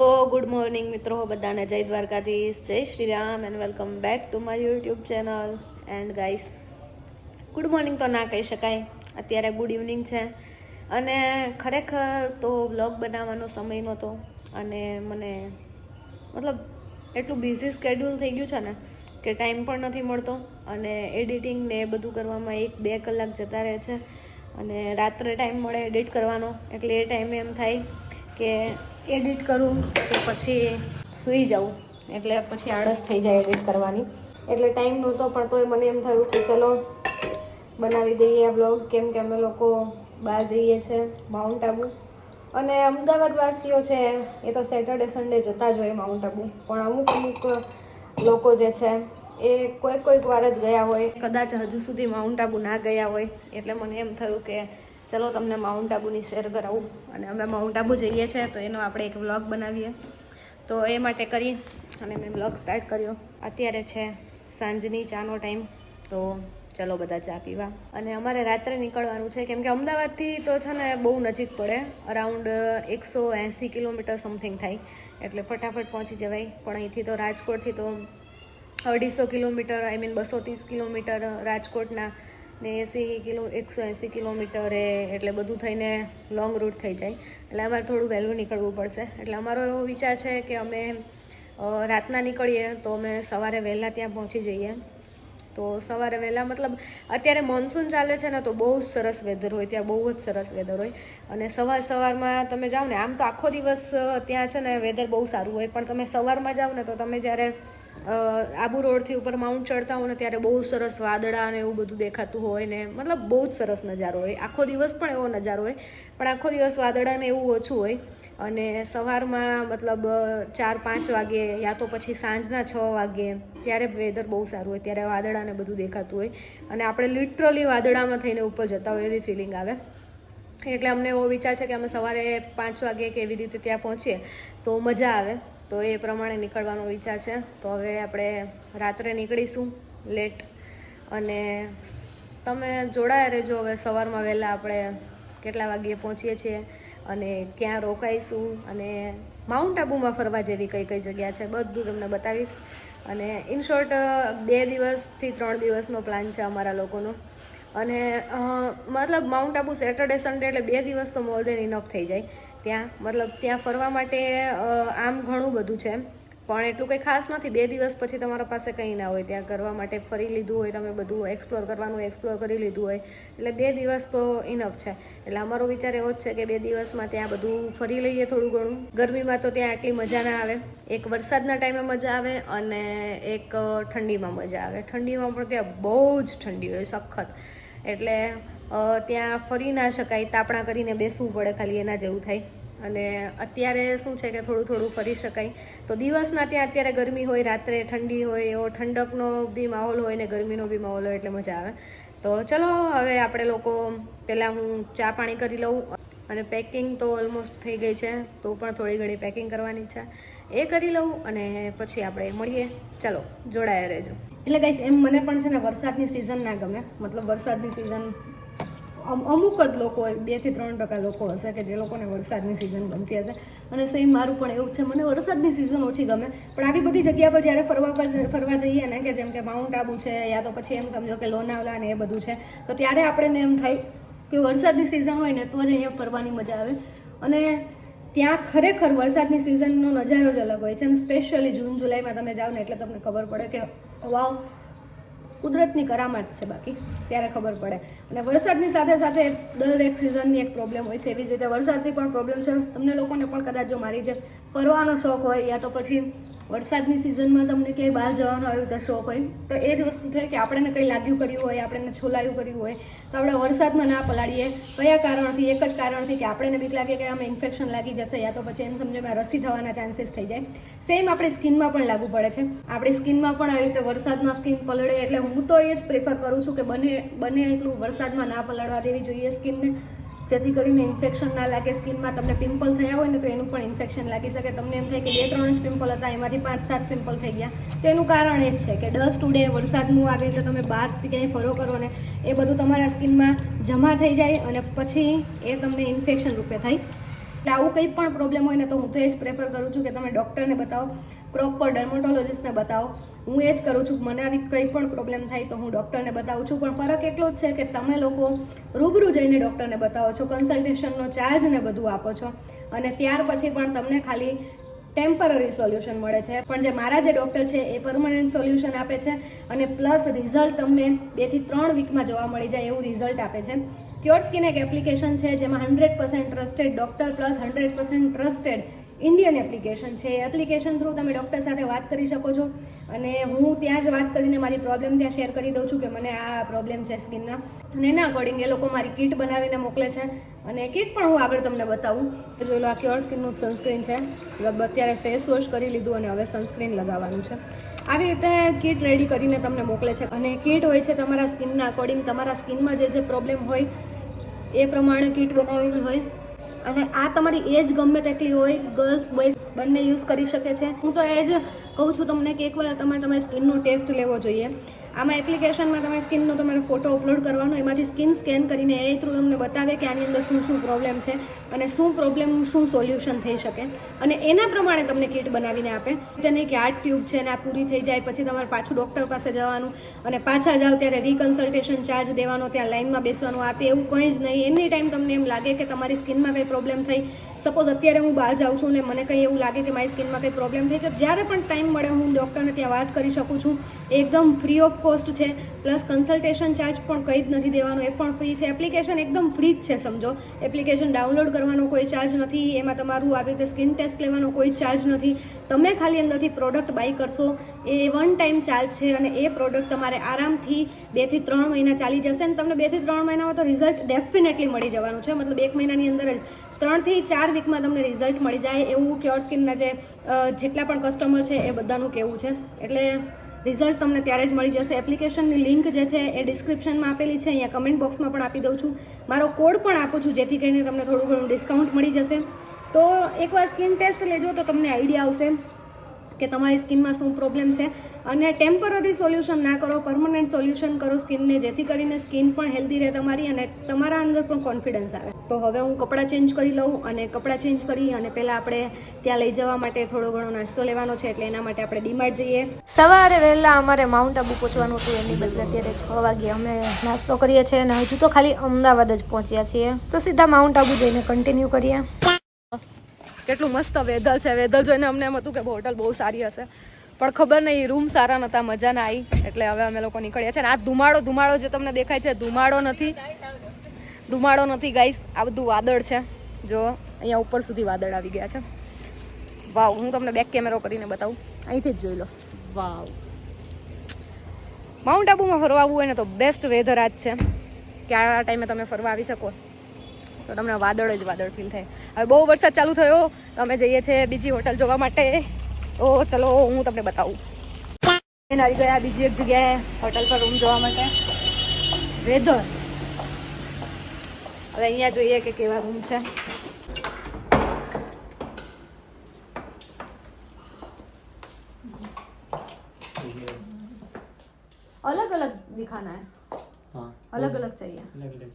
તો good morning મિત્રો. બધાને જય દ્વારકાધીશ, જય Shri Ram and welcome back to my YouTube channel and guys good morning તો ના કહી શકાય. અત્યારે ગુડ ઇવનિંગ છે. અને ખરેખર તો વ્લોગ બનાવવાનો સમય નહોતો. અને મને મતલબ એટલું બિઝી સ્કેડ્યુલ થઈ ગયું છે ને કે ટાઈમ પણ નથી મળતો. અને એડિટિંગ ને એ બધું કરવામાં એક બે કલાક જતા રહે છે. અને રાત્રે ટાઈમ મળે એડિટ કરવાનો. એટલે એ ટાઈમે એમ થાય કે એડિટ કરું કે પછી સૂઈ જાઉં. એટલે પછી આળસ થઈ જાય એડિટ કરવાની. એટલે ટાઈમ નહોતો, પણ તોય મને એમ થયું કે ચલો, બનાવી દઈએ આ બ્લોગ કેમ કે અમે લોકો બહાર જઈએ છીએ માઉન્ટ આબુ અને અમદાવાદવાસીઓ છે, એ તો સેટરડે સન્ડે જતા જ હોય માઉન્ટ આબુ પણ અમુક અમુક લોકો જે છે, એ કોઈક કોઈક વાર જ ગયા હોય. કદાચ હજુ સુધી માઉન્ટ આબુ ના ગયા હોય. એટલે મને એમ થયું કે ચલો તમને માઉન્ટ આબુની શેર કરાવું. અને અમે માઉન્ટ આબુ જઈએ છીએ તો એનો આપણે એક વ્લોગ બનાવીએ. તો એ માટે કરી અને મેં વ્લોગ સ્ટાર્ટ કર્યો. અત્યારે છે સાંજની ચાનો ટાઈમ તો ચલો બધા ચા પીવા. અને અમારે રાત્રે નીકળવાનું છે, કેમ કે અમદાવાદથી તો છે ને બહુ નજીક પડે. અરાઉન્ડ એકસો એંસી કિલોમીટર સમથિંગ થાય. એટલે ફટાફટ પહોંચી જવાય. પણ અહીંથી તો રાજકોટથી તો અઢીસો કિલોમીટર આઈ મીન બસો ત્રીસ કિલોમીટર રાજકોટના ને એંસી કિલો, એકસો એંસી કિલોમીટર એ એટલે બધું થઈને લોંગ રૂટ થઈ જાય. એટલે અમારે થોડું વહેલું નીકળવું પડશે. એટલે અમારો એવો વિચાર છે કે અમે રાતના નીકળીએ તો અમે સવારે વહેલા ત્યાં પહોંચી જઈએ. તો સવારે વહેલા મતલબ અત્યારે મોન્સૂન ચાલે છે ને તો બહુ જ સરસ વેધર હોય, ત્યાં બહુ જ સરસ વેધર હોય. અને સવાર સવારમાં તમે જાઓ ને, આમ તો આખો દિવસ ત્યાં છે ને વેધર બહુ સારું હોય, પણ તમે સવારમાં જાઓ ને તો તમે જ્યારે આબુ રોડથી ઉપર માઉન્ટ ચડતા હો ને ત્યારે બહુ સરસ વાદળા અને એવું બધું દેખાતું હોય ને, મતલબ બહુ જ સરસ નજારો હોય. આખો દિવસ પણ એવો નજારો હોય, પણ આખો દિવસ વાદળા ને એવું ઓછું હોય. અને સવારમાં મતલબ ચાર, પાંચ વાગે યા તો પછી સાંજના છ વાગે ત્યારે વેધર બહુ સારું હોય, ત્યારે વાદળાને બધું દેખાતું હોય. અને આપણે લિટરલી વાદળામાં થઈને ઉપર જતા હોય એવી ફિલિંગ આવે. એટલે અમને એવો વિચાર છે કે અમે સવારે પાંચ વાગે કે એવી રીતે ત્યાં પહોંચીએ તો મજા આવે. તો એ પ્રમાણે નીકળવાનો વિચાર છે. તો હવે આપણે રાત્રે નીકળીશું લેટ અને તમે જોડાયા રહેજો હવે સવારમાં વહેલા આપણે કેટલા વાગ્યે પહોંચીએ છીએ. અને ક્યાં રોકાઈશું અને માઉન્ટ આબુમાં ફરવા જેવી કઈ કઈ જગ્યા છે બધું તમને બતાવીશ. અને ઇન શોર્ટ બે દિવસથી ત્રણ દિવસનો પ્લાન છે અમારા લોકોનો. અને મતલબ માઉન્ટ આબુ સેટરડે સન્ડે એટલે બે દિવસ તો મોર દેન ઇનફ થઈ જાય. ત્યાં, મતલબ ત્યાં ફરવા માટે આમ ઘણું બધું છે. પણ એટલું કંઈ ખાસ નથી. બે દિવસ પછી તમારા પાસે કંઈ ના હોય. ત્યાં કરવા માટે ફરી લીધું હોય, તમે બધું એક્સપ્લોર કરવાનું એક્સપ્લોર કરી લીધું હોય. એટલે બે દિવસ તો ઇનફ છે. એટલે અમારો વિચાર એવો જ છે કે બે દિવસમાં ત્યાં બધું ફરી લઈએ થોડું ઘણું. ગરમીમાં તો ત્યાં આટલી મજા ના આવે. એક વરસાદના ટાઈમે મજા આવે અને એક ઠંડીમાં મજા આવે. ઠંડીમાં પણ ત્યાં બહુ જ ઠંડી હોય, સખત. એટલે ત્યાં ફરી ના શકાય. તાપણા કરીને બેસવું પડે ખાલી, એના જેવું થાય. અને અત્યારે શું છે કે થોડું થોડું ફરી શકાય. તો દિવસના ત્યાં અત્યારે ગરમી હોય, રાત્રે ઠંડી હોય, એવો ઠંડકનો બી માહોલ હોય ને ગરમીનો બી માહોલ હોય એટલે મજા આવે. તો ચલો, હવે આપણે લોકો પહેલાં હું ચા પાણી કરી લઉં. અને પેકિંગ તો ઓલમોસ્ટ થઈ ગઈ છે, તો પણ થોડી ઘણી પેકિંગ કરવાની છે. એ કરી લઉં અને પછી આપણે મળીએ. ચલો, જોડાયા રહેજો. એટલે ગાઈસ એમ મને પણ છે ને વરસાદની સિઝન ના ગમે. મતલબ વરસાદની સિઝન અમુક જ લોકો બેથી ત્રણ ટકા લોકો હશે કે જે લોકોને વરસાદની સિઝન ગમતી હશે. અને સેમ મારું પણ એવું છે. મને વરસાદની સિઝન ઓછી ગમે. પણ આવી બધી જગ્યા પર જ્યારે ફરવા પર ફરવા જઈએ ને કે જેમ કે માઉન્ટ આબુ છે, યા તો પછી એમ સમજો કે લોનાવલા ને એ બધું છે, તો ત્યારે આપણને એમ થાય કે વરસાદની સિઝન હોય ને તો જ અહીંયા ફરવાની મજા આવે. અને ત્યાં ખરેખર વરસાદની સિઝનનો નજારો જ અલગ હોય છે. અને સ્પેશિયલી જૂન, જુલાઈમાં તમે જાઓ ને એટલે તમને ખબર પડે કે, વાવ કુદરતની કરામત છે બાકી, ત્યારે ખબર પડે. અને વરસાદની સાથે સાથે દરેક સિઝનની એક પ્રોબ્લેમ હોય છે. એવી જ રીતે વરસાદની પણ પ્રોબ્લેમ છે. તમને લોકોને પણ કદાચ જો મારી જે ફરવાનો શોખ હોય, યા તો પછી વરસાદની સિઝનમાં તમને ક્યાંય બહાર જવાનો આવી રીતે શોખ હોય, તો એ જ વસ્તુ છે કે આપણને કંઈ લાગ્યું કર્યું હોય, આપણને છોલાયું કર્યું હોય, તો આપણે વરસાદમાં ના પલાળીએ. કયા કારણથી? એક જ કારણથી કે આપણને બીક લાગે કે આમાં ઇન્ફેક્શન લાગી જશે યા તો પછી એમ સમજમાં રસી થવાના ચાન્સીસ થઈ જાય. સેમ આપણી સ્કિનમાં પણ લાગુ પડે છે. આપણી સ્કિનમાં પણ આવી રીતે વરસાદમાં સ્કિન પલળે, એટલે હું તો એ જ પ્રેફર કરું છું કે બને બને એટલું વરસાદમાં ના પલળવા દેવી જોઈએ સ્કિનને. જેથી કરીને ઇન્ફેક્શન ના લાગે સ્કિનમાં તમને પિમ્પલ થયા હોય ને તો એનું પણ ઇન્ફેક્શન લાગી શકે. તમને એમ થાય કે બે, ત્રણ જ પિમ્પલ હતા, એમાંથી પાંચ, સાત પિમ્પલ થઈ ગયા. તેનું કારણ એ જ છે કે ડસ્ટ ઉડે વરસાદનું આવે તો તમે બહાર ક્યાંય ફરો કરો ને, એ બધું તમારા સ્કિનમાં જમા થઈ જાય અને પછી એ તમને ઇન્ફેક્શન રૂપે થાય. એટલે આવું કંઈ પણ પ્રોબ્લેમ હોય ને તો હું તો એ જ પ્રેફર કરું છું કે તમે ડૉક્ટરને બતાવો. પ્રોપર ડર્મોટોલોજીસ્ટને બતાવો. હું એ જ કરું છું. મને આવી કંઈ પણ પ્રોબ્લેમ થાય તો હું ડૉક્ટરને બતાવું છું. પણ ફરક એટલો જ છે કે તમે લોકો રૂબરૂ જઈને ડૉક્ટરને બતાવો છો. કન્સલ્ટેશનનો ચાર્જ ને બધું આપો છો. અને ત્યાર પછી પણ તમને ખાલી ટેમ્પરરી સોલ્યુશન મળે છે. પણ જે મારા જે ડૉક્ટર છે એ પરમનન્ટ સોલ્યુશન આપે છે. અને પ્લસ રિઝલ્ટ તમને બેથી ત્રણ વીકમાં જોવા મળી જાય એવું રિઝલ્ટ આપે છે. ક્યોર સ્કિન એક એપ્લિકેશન છે જેમાં hundred percent trusted doctor plus hundred percent trusted Indian application છે. એ એપ્લિકેશન થ્રુ તમે ડૉક્ટર સાથે વાત કરી શકો છો. અને હું ત્યાં જ વાત કરીને મારી પ્રોબ્લેમ ત્યાં શેર કરી દઉં છું કે મને આ પ્રોબ્લેમ છે સ્કિનના અને એના અકોર્ડિંગ એ લોકો મારી કીટ બનાવીને મોકલે છે. અને કીટ પણ હું આગળ તમને બતાવું. જોઈ લો, આ ક્યોર સ્કિનનું સનસ્ક્રીન છે. મતલબ અત્યારે ફેસ વોશ કરી લીધું અને હવે સનસ્ક્રીન લગાવવાનું છે. આવી રીતે કીટ રેડી કરીને તમને મોકલે છે. અને કીટ હોય છે તમારા સ્કિનના અકોર્ડિંગ તમારા સ્કિનમાં જે જે પ્રોબ્લેમ હોય, એ પ્રમાણે કીટ બનાવેલી હોય. અને આ તમારી એજ ગમે તેટલી હોય ગર્લ્સ બોયઝ બંને યુઝ કરી શકે છે. હું તો એ જ કહું છું તમને કે એકવાર તમારે તમારી સ્કિનનો ટેસ્ટ લેવો જોઈએ. આમાં એપ્લિકેશનમાં તમે સ્કિનનો તમારે ફોટો અપલોડ કરવાનો, એમાંથી સ્કિન સ્કેન કરીને એ થ્રુ તમને બતાવે કે આની અંદર શું શું પ્રોબ્લેમ છે અને શું પ્રોબ્લેમ શું સોલ્યુશન થઈ શકે. અને એના પ્રમાણે તમને કિટ બનાવીને આપે. તેને કે આ ટ્યુબ છે ને આ પૂરી થઈ જાય, પછી તમારે પાછું ડૉક્ટર પાસે જવાનું અને પાછા જાઓ ત્યારે રીકન્સલ્ટેશન ચાર્જ દેવાનો, ત્યાં લાઇનમાં બેસવાનું, આ તે એવું કંઈ જ નહીં. એની ટાઈમ તમને એમ લાગે કે તમારી સ્કિનમાં કંઈ પ્રોબ્લેમ થઈ સપોઝ અત્યારે હું બહાર જાઉં છું અને મને કંઈ એવું લાગે કે મારી સ્કિનમાં કંઈ પ્રોબ્લેમ થઈ, તો જ્યારે પણ ટાઈમ મળે હું ડૉક્ટરને ત્યાં વાત કરી શકું છું. એકદમ ફ્રી ઓફ કોસ્ટ છે, પ્લસ કન્સલ્ટેશન ચાર્જ પણ કંઈ જ નથી દેવાનો, એ પણ ફ્રી છે. એપ્લિકેશન એકદમ ફ્રી જ છે, સમજો. એપ્લિકેશન ડાઉનલોડ કરવાનો કોઈ ચાર્જ નથી, એમાં તમારું આવી રીતે સ્કિન ટેસ્ટ લેવાનો કોઈ ચાર્જ નથી. તમે ખાલી અંદરથી પ્રોડક્ટ બાય કરશો, એ વન ટાઈમ ચાર્જ છે અને એ પ્રોડક્ટ તમારે આરામથી બેથી ત્રણ મહિના ચાલી જશે અને તમને બેથી ત્રણ મહિનામાં તો રિઝલ્ટ ડેફિનેટલી મળી જવાનું છે. મતલબ એક મહિનાની અંદર જ ત્રણથી ચાર વીકમાં તમને રિઝલ્ટ મળી જાય એવું ક્યોર સ્કિનના જે જેટલા પણ કસ્ટમર છે એ બધાનું કહેવું છે. એટલે રિઝલ્ટ તમને ત્યારે જ મળી જશે. એપ્લિકેશનની લિંક જે છે એ ડિસ્ક્રિપ્શનમાં આપેલી છે. અહીંયા કમેન્ટ બોક્સમાં પણ આપી દઉં છું. મારો કોડ પણ આપું છું, જેથી કરીને તમને થોડું ઘણું ડિસ્કાઉન્ટ મળી જશે. તો એકવાર સ્કિન ટેસ્ટ લેજો તો તમને આઈડિયા આવશે કે તમારી સ્કિનમાં શું પ્રોબ્લેમ છે. અને ટેમ્પરરી સોલ્યુશન ના કરો પરમનન્ટ સોલ્યુશન કરો સ્કિનને જેથી કરીને સ્કિન પણ હેલ્ધી રહે તમારી અને તમારા અંદર પણ કોન્ફિડન્સ આવે. તો હવે હું કપડાં ચેન્જ કરી લઉં અને કપડાં ચેન્જ કરી અને પહેલાં આપણે ત્યાં લઈ જવા માટે થોડો ઘણો નાસ્તો લેવાનો છે એટલે એના માટે આપણે ડીમાર્ટ જઈએ. સવારે વહેલા અમારે માઉન્ટ આબુ પહોંચવાનું હતું એની બદલે અત્યારે છ વાગે અમે નાસ્તો કરીએ છીએ અને હજુ તો ખાલી અમદાવાદ જ પહોંચ્યા છીએ. તો સીધા માઉન્ટ આબુ જઈને કન્ટિન્યુ કરીએ. કેટલું મસ્ત વેધર છે વેધર જોઈને અમને એમ હતું કે હોટલ બહુ સારી હશે. પણ ખબર નહીં રૂમ સારા નહોતા મજા ના આવી એટલે હવે અમે લોકો નીકળ્યા છે. ને આ ધુમાડો ધુમાડો જે તમને દેખાય છે ધુમાડો નથી. ધુમાડો નથી ગાઈસ આ બધું વાદળ છે. જો અહીંયા ઉપર સુધી વાદળ આવી ગયા છે. વાવ હું તમને બેક કેમેરો કરીને બતાવું. અહીંથી જ જોઈ લો. વાવ. માઉન્ટ આબુમાં ફરવા આવવું હોય ને તો બેસ્ટ વેધર આજ છે. કે આ ટાઈમે તમે ફરવા આવી શકો. તો તમને વાદળ જ વાદળ ફીલ થાય. હવે બહુ વરસાદ ચાલુ થયો. અમે જઈએ છીએ બીજી હોટલ જોવા માટે. તો ચલો હું તમને બતાવું એને આવી ગયા બીજી એક જગ્યાએ હોટલ પર રૂમ જોવા માટે વેધર હવે અહીંયા જોઈએ કે કેવા રૂમ છે अलग अलग दिखाना है हाँ अलग अलग चाहिए अलग अलग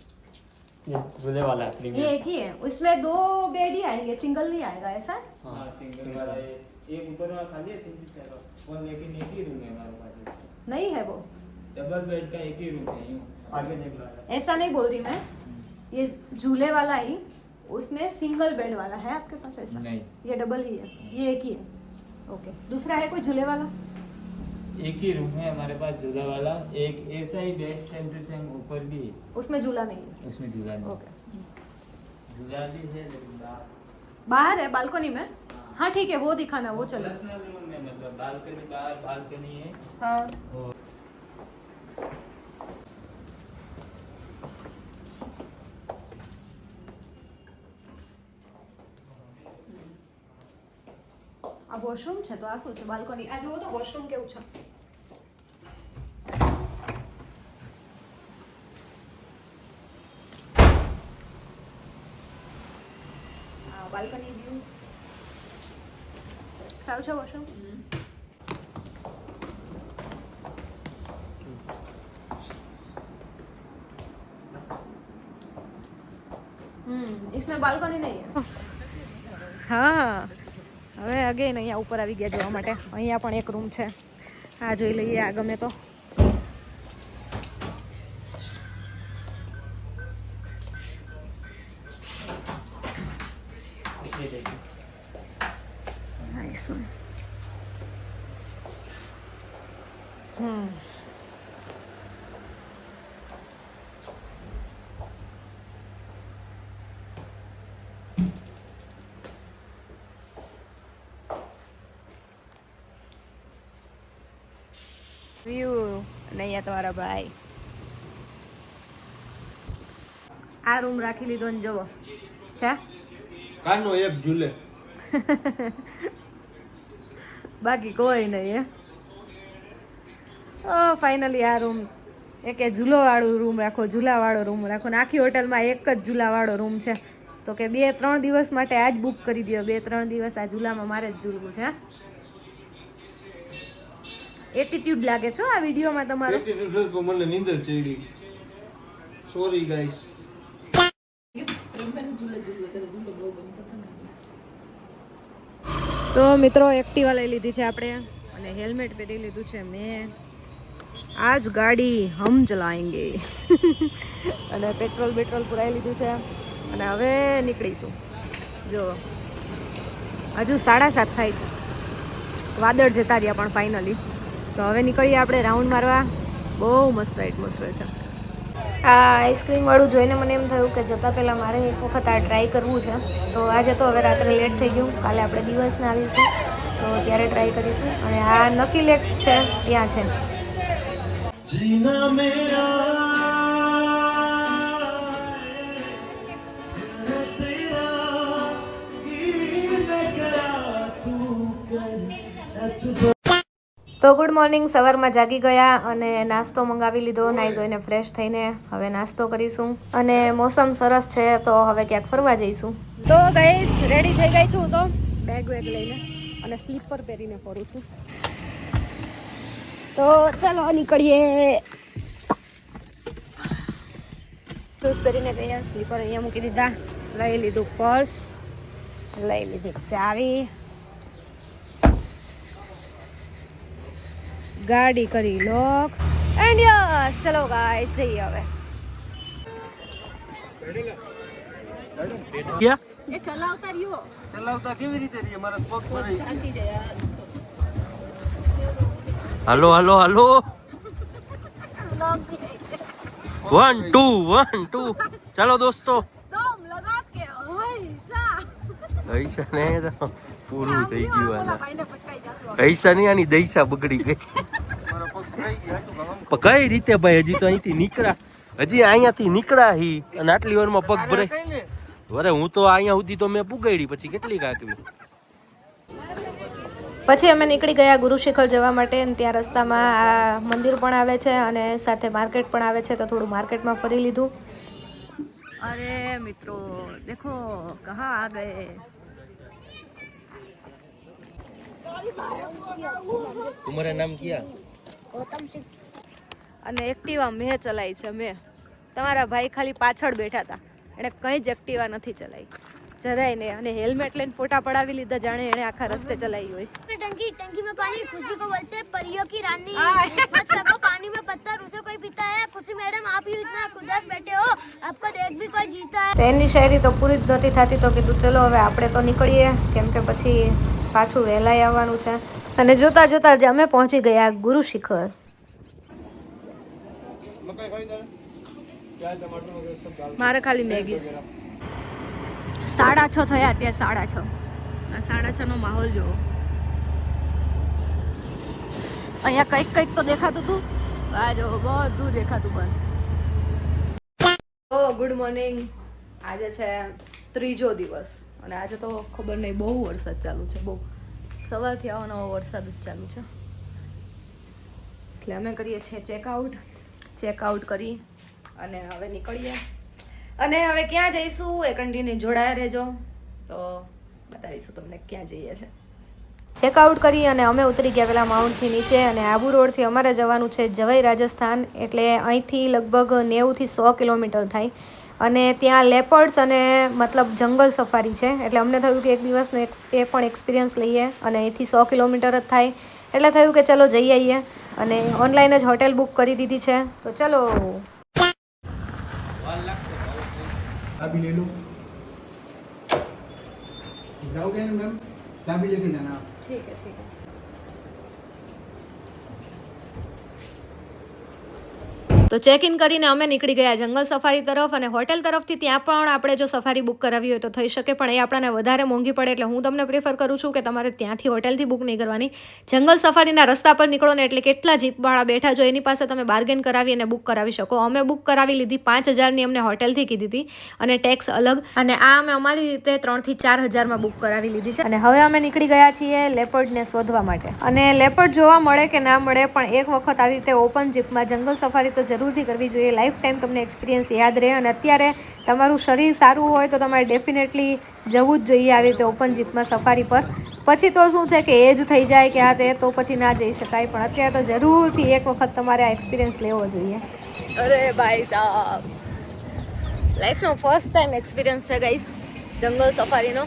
ये झूले वाला है ये प्रीमियम एक ही है उसमें दो बेड ही आएंगे सिंगल नहीं आएगा ऐसा हाँ सिंगल वाला है एक ऊपर वाला खाली है तीन चार। वो लेकिन एक ही रूम है हमारे पास। नहीं है वो। डबल बेड का एक ही रूम है यूँ। आगे देख लो। यार। ऐसा नहीं बोल रही मैं। ये झूले वाला ही उसमें सिंगल बेड वाला है आपके पास ऐसा? नहीं। ये डबल ही है। ये एक ही है। ओके दूसरा है कोई झूले वाला? एक ही रूम है हमारे पास झूला वाला। एक ऐसा ही बेड सेम टू सेम ऊपर भी है। उसमें झूला नहीं है। उसमें झूला नहीं ओके झूला भी है लेकिन बाहर। बाहर है बालकनी में। हाँ ठीक है वो दिखाना वो चलो पर्सनल रूम में मतलब बालकनी बाहर बालकनी है हाँ वो આ વોશરૂમ છે તો આ શું છે બાલ્કની આ જુઓ તો વોશરૂમ કેવું છે છે વોશરૂમ हम्म इसमें बालकनी नहीं है હા હવે અગેન અહીંયા ઉપર આવી ગયા જોવા માટે અહીંયા પણ એક રૂમ છે આ જોઈ લઈએ આ ગમે તો વ્યૂ અને અહીંયા તમારા ભાઈ. આ રૂમ રાખી લીધો ને જોવો. છે? કાનો એક ઝૂલે. બાકી કોઈ નહીં હે? ફાઇનલી આ રૂમ. એક એ ઝૂલોવાળું રૂમ રાખો ઝૂલાવાળો રૂમ રાખો. ને આખી હોટલમાં એક જ ઝૂલાવાળો રૂમ છે. તો કે બે ત્રણ દિવસ માટે આજ બુક કરી દો બે ત્રણ દિવસ આ ઝૂલામાં મારે જ ઝૂલવું છે એટીટ્યુડ લાગે છો આ વિડીયોમાં તમારો. મને નીંદર ચડી. સોરી ગાઈસ તો મિત્રો એક્ટિવા લઈ લીધી છે આપણે અને હેલ્મેટ પહેરી લીધું છે મેં. આજ ગાડી હમ ચલાવેંગે અને પેટ્રોલ બેટ્રોલ પુરાઈ લીધું છે. અને હવે નીકળીશું. જો હજુ સાડા સાત થાય છે. વાદળ જતા રહ્યા પણ ફાઇનલી તો હવે નીકળીએ આપણે રાઉન્ડ મારવા. બહુ મસ્ત એટમોસ્ફિયર છે. આ આઈસ્ક્રીમવાળું જોઈને મને એમ થયું કે જતાં પહેલાં મારે એક વખત આ ટ્રાય કરવું છે. તો આજે તો હવે રાત્રે લેટ થઈ ગયું. કાલે આપણે દિવસના આવીશું. તો ત્યારે ટ્રાય કરીશું. અને આ નકી લેક છે. ત્યાં છે. જીના મેરા તો ગુડ મોર્નિંગ સવારમાં જાગી ગયા અને નાસ્તો મંગાવી લીધો નાહી ધોઈને ફ્રેશ થઈને હવે નાસ્તો કરીશું. અને મોસમ સરસ છે તો હવે ક્યાંક ફરવા જઈશું. તો ગઈશ રેડી થઈ ગઈ છું તો બેગ વેગ લઈને અને સ્લીપર પહેરીને ફરું છું. તો ચાલો નીકળીએ. શૂઝ પહેરીને ગયા સ્લીપર અહીંયા મૂકી દીધા. લઈ લીધું પર્સ લઈ લીધી ચાવી. ગાડી કરી લોક એન્ડ યસ ચલો ગાઈસ જઈએ હવે. ચલાવતા કેવી રીતે રહીએ? મારા પગ ભરાઈ hello hello hello. One two one two ચાલો દોસ્તો. પૈસા ને પૂરું થઈ ગયું આને. પૈસા ની આની દૈસા બગડી ગઈ મારા પગ ભરાઈ ગયા શું કામ પણ કઈ રીતે ભાઈ? હજી તો અહીંથી નીકળ્યા. હજી અહીંયાથી નીકળ્યા હી અને આટલી વારમાં પગ ભરાય વરે અરે હું તો અહીંયા સુધી તો મેં પુગાડી. પછી કેટલી કાકવી પછી અમે નીકળી ગયા ગુરુશિખર જવા માટે અને ત્યાં રસ્તામાં આ મંદિર પણ આવે છે અને સાથે માર્કેટ પણ આવે છે તો થોડું માર્કેટમાં ફરી લીધું. અરે મિત્રો દેખો કહા આ ગયે? તમારા નામ ક્યાં? અને એક્ટિવા મેં ચલાવી છે મેં. તમારા ભાઈ ખાલી પાછળ બેઠા હતા. એણે કંઈ જ એક્ટિવા નથી ચલાવી. જરાય નહીં અને હેલ્મેટ લઈને ફોટા પડાવી લીધા જાણે એણે આખા રસ્તે ચલાવી હોય. ટંકી ટંકી મેં પાણી ખુશી કો બોલતે પરિયો કી રાની. બચ્ચા પાણી મેં પત્તા રૂસો કોઈ પીતા હે? ખુશી મેડમ આપ યુ ઇતના ખુદાસ બેઠે હો. આપકો દેખ ભી કોઈ જીતા હે. એની શાયરી તો પૂરી જ નથી થતી તો કીધું ચલો હવે આપણે તો નીકળીએ. કેમ કે પછી પાછું વહેલાઈ આવવાનું છે. અને જોતા જોતા જ અમે પહોંચી ગયા ગુરુ શિખર. મારે ખાલી મેગી. સાડા છ થયા ત્યાં સાડા છ. સાડા છ નો માહોલ જોવો. અહીંયા કંઈક કંઈક તો દેખાતું હતું. આ જો બધું દેખાતું પણ. Oh good morning. આજે છે ત્રીજો દિવસ. અને આજે તો ખબર નહીં બહુ વરસાદ ચાલુ છે બહુ. સવારથી આવો નવો વરસાદ જ ચાલુ છે. એટલે અમે કરીએ છીએ ચેકઆઉટ ચેકઆઉટ કરી. અને હવે નીકળીએ. અને હવે ક્યાં જઈશું? એ કન્ટિન્યુ જોડાયા રહેજો. તો બતાવીશું તમને ક્યાં જઈએ છે. ચેકઆઉટ કરી અને અમે ઉતરી ગયા પેલા માઉન્ટથી નીચે અને આબુ રોડથી અમારે જવાનું છે જવાઈ રાજસ્થાન. એટલે અહીંથી લગભગ નેવુંથી સો કિલોમીટર થાય. અને ત્યાં લેપર્ડ્સ અને મતલબ જંગલ સફારી છે. એટલે અમને થયું કે એક દિવસનો એ પણ એક્સપિરિયન્સ લઈએ અને અહીંથી સો કિલોમીટર જ થાય. એટલે થયું કે ચલો જઈ આવીએ. અને ઓનલાઈન જ હોટેલ બુક કરી દીધી છે તો ચલો चाबी ले लो जाओगे ना मैम चाबी लेके जाना आप ઠીક है ઠીક है તો ચેક ઇન કરીને અમે નીકળી ગયા જંગલ સફારી તરફ અને હોટેલ તરફથી ત્યાં પણ આપણે જો સફારી બુક કરાવી હોય તો થઈ શકે, પણ એ આપણને વધારે મોંઘી પડે એટલે હું તમને પ્રિફર કરું છું કે તમારે ત્યાંથી હોટેલથી બુક નહીં કરવાની. જંગલ સફારીના રસ્તા પર નીકળો ને એટલે કેટલા જીપવાળા બેઠા જો એની પાસે તમે બાર્ગેન કરાવી અને બુક કરાવી શકો. અમે બુક કરાવી લીધી, પાંચ હજારની અમને હોટેલથી કીધી હતી અને ટેક્સ અલગ. અને આ અમે અમારી રીતે ત્રણથી ચાર હજારમાં બુક કરાવી લીધી છે. અને હવે અમે નીકળી ગયા છીએ લેપર્ડને શોધવા માટે. અને લેપર્ડ જોવા મળે કે ના મળે, પણ એક વખત આવી રીતે ઓપન જીપમાં જંગલ સફારી તો જરૂરથી કરવી જોઈએ. લાઈફ ટાઈમ તમને એક્સપિરિયન્સ યાદ રહે અને અત્યારે તમારું શરીર સારું હોય તો તમારે ડેફિનેટલી જવું જ જોઈએ આવી રીતે ઓપન જીપમાં સફારી પર. પછી તો શું છે કે એજ થઈ જાય કે આ તે, તો પછી ના જઈ શકાય. પણ અત્યારે તો જરૂરથી એક વખત તમારે આ એક્સપિરિયન્સ લેવો જોઈએ. અરે ભાઈ સાહેબ લાઈફનો ફર્સ્ટ ટાઈમ એક્સપિરિયન્સ છે ગાઈસ જંગલ સફારીનો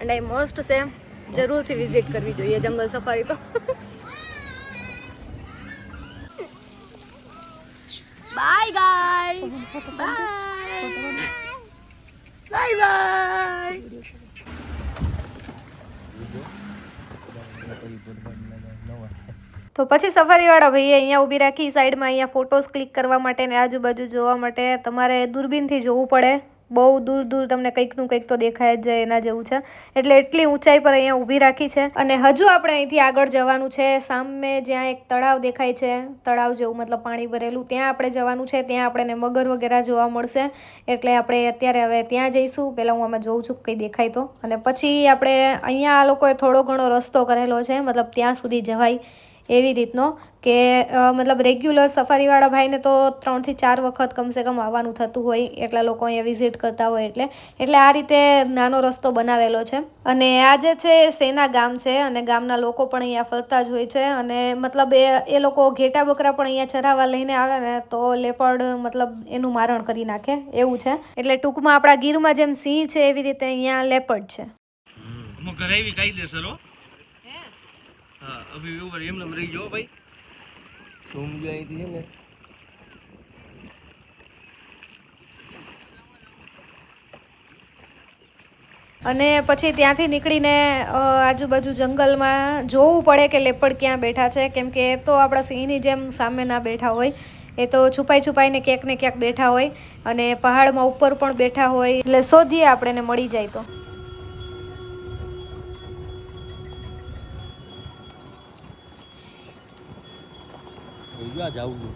એન્ડ આઈ મોસ્ટ સેમ જરૂરથી વિઝિટ કરવી જોઈએ જંગલ સફારી તો. Bye guys bye bye bye તો પછી સફારીવાળા ભાઈએ અહીંયા ઊભી રાખી સાઈડમાં અહીંયા ફોટોસ ક્લિક કરવા માટે ને આજુબાજુ જોવા માટે તમારે દૂરબીનથી જોવું પડે. બહુ દૂર દૂર તમને કંઈકનું કંઈક તો દેખાય જ એના જેવું છે. એટલે એટલી ઊંચાઈ પર અહીંયા ઊભી રાખી છે. અને હજુ આપણે અહીંથી આગળ જવાનું છે. સામે જ્યાં એક તળાવ દેખાય છે. તળાવ જેવું મતલબ પાણી ભરેલું. ત્યાં આપણે જવાનું છે. ત્યાં આપણને મગર વગેરે જોવા મળશે. એટલે આપણે અત્યારે હવે ત્યાં જઈશું. પહેલાં હું આમાં જોઉં છું કંઈ દેખાય તો. અને પછી આપણે અહીંયા આ લોકોએ થોડો ઘણો રસ્તો કરેલો છે. મતલબ ત્યાં સુધી જવાય. એવી રીતનો કે મતલબ રેગ્યુલર સફારીવાળા ભાઈને તો ત્રણથી ચાર વખત કમસે કમ આવવાનું થતું હોય, એટલા લોકો અહીંયા વિઝિટ કરતા હોય એટલે. એટલે આ રીતે નાનો રસ્તો બનાવેલો છે. અને આ જે છે એ સેના ગામ છે અને ગામના લોકો પણ અહીંયા ફરતા જ હોય છે. અને મતલબ એ એ લોકો ઘેટા બકરા પણ અહીંયા ચરાવવા લઈને આવે ને, તો લેપર્ડ મતલબ એનું મારણ કરી નાખે. એવું છે. એટલે ટૂંકમાં આપણા ગીરમાં જેમ સિંહ છે એવી રીતે અહીંયા લેપર્ડ છે. કરાવી કાયદેસર હો. હા અભી ઉપર એમને એમ રહી જાઓ ભાઈ. સોમ જો અહીંથી છે ને. અને પછી ત્યાંથી નીકળીને આજુબાજુ જંગલમાં જોવું પડે કે લેપડ ક્યાં બેઠા છે. કેમ કે એ તો આપણા સિંહની જેમ સામે ના બેઠા હોય. એ તો છુપાઈ છુપાઈને ક્યાંક ને ક્યાંક બેઠા હોય અને પહાડમાં ઉપર પણ બેઠા હોય. એટલે શોધીએ આપણે ને મળી જાય તો. ગયા જાવું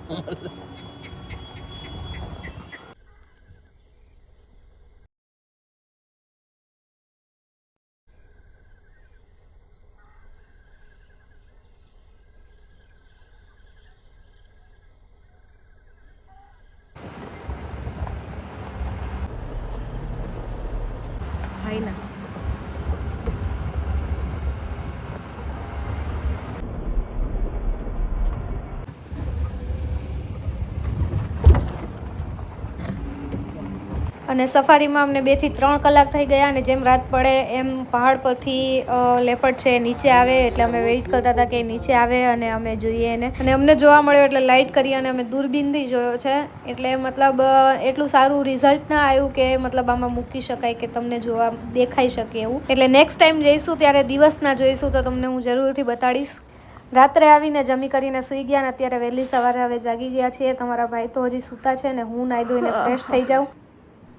ભાઈ ના અને સફારીમાં અમને બેથી ત્રણ કલાક થઈ ગયા અને જેમ રાત પડે એમ પહાડ પરથી લેપડ છે નીચે આવે એટલે અમે વેઇટ કરતા હતા કે નીચે આવે અને અમે જોઈએ એને. અને અમને જોવા મળ્યો એટલે લાઇટ કરી અને અમે દૂરબીનથી જોયો છે. એટલે મતલબ એટલું સારું રિઝલ્ટ ના આવ્યું કે મતલબ આમાં મૂકી શકાય કે તમને જોવા દેખાઈ શકે એવું. એટલે નેક્સ્ટ ટાઈમ જઈશું ત્યારે દિવસના જોઈશું તો તમને હું જરૂરથી બતાડીશ. રાત્રે આવીને જમી કરીને સૂઈ ગયા અને અત્યારે વહેલી સવારે હવે જાગી ગયા છીએ. તમારા ભાઈ તો હજી સૂતા છે ને હું નાહી ધોઈને ફ્રેશ થઈ જાઉં.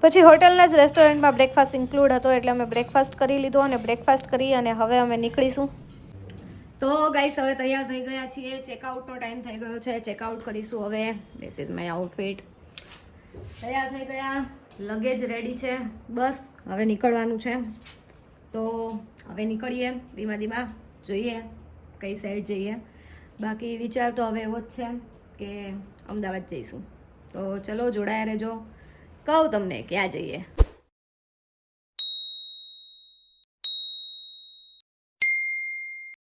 પછી હોટલના જ રેસ્ટોરન્ટમાં બ્રેકફાસ્ટ ઇન્ક્લુડ હતો એટલે અમે બ્રેકફાસ્ટ કરી લીધો અને બ્રેકફાસ્ટ કરી અને હવે અમે નીકળીશું. તો ગાઈસ હવે તૈયાર થઈ ગયા છીએ. ચેકઆઉટનો ટાઈમ થઈ ગયો છે. ચેકઆઉટ કરીશું હવે. ધીસ ઇઝ માય આઉટફિટ તૈયાર થઈ ગયા. લગેજ રેડી છે. બસ, હવે નીકળવાનું છે. તો હવે નીકળીએ. ધીમા ધીમા જોઈએ કઈ સાઈડ જઈએ. બાકી વિચાર તો હવે એવો જ છે કે અમદાવાદ જઈશું. તો ચલો, જોડાયા રહેજો. કહું તમને ક્યાં જઈએ?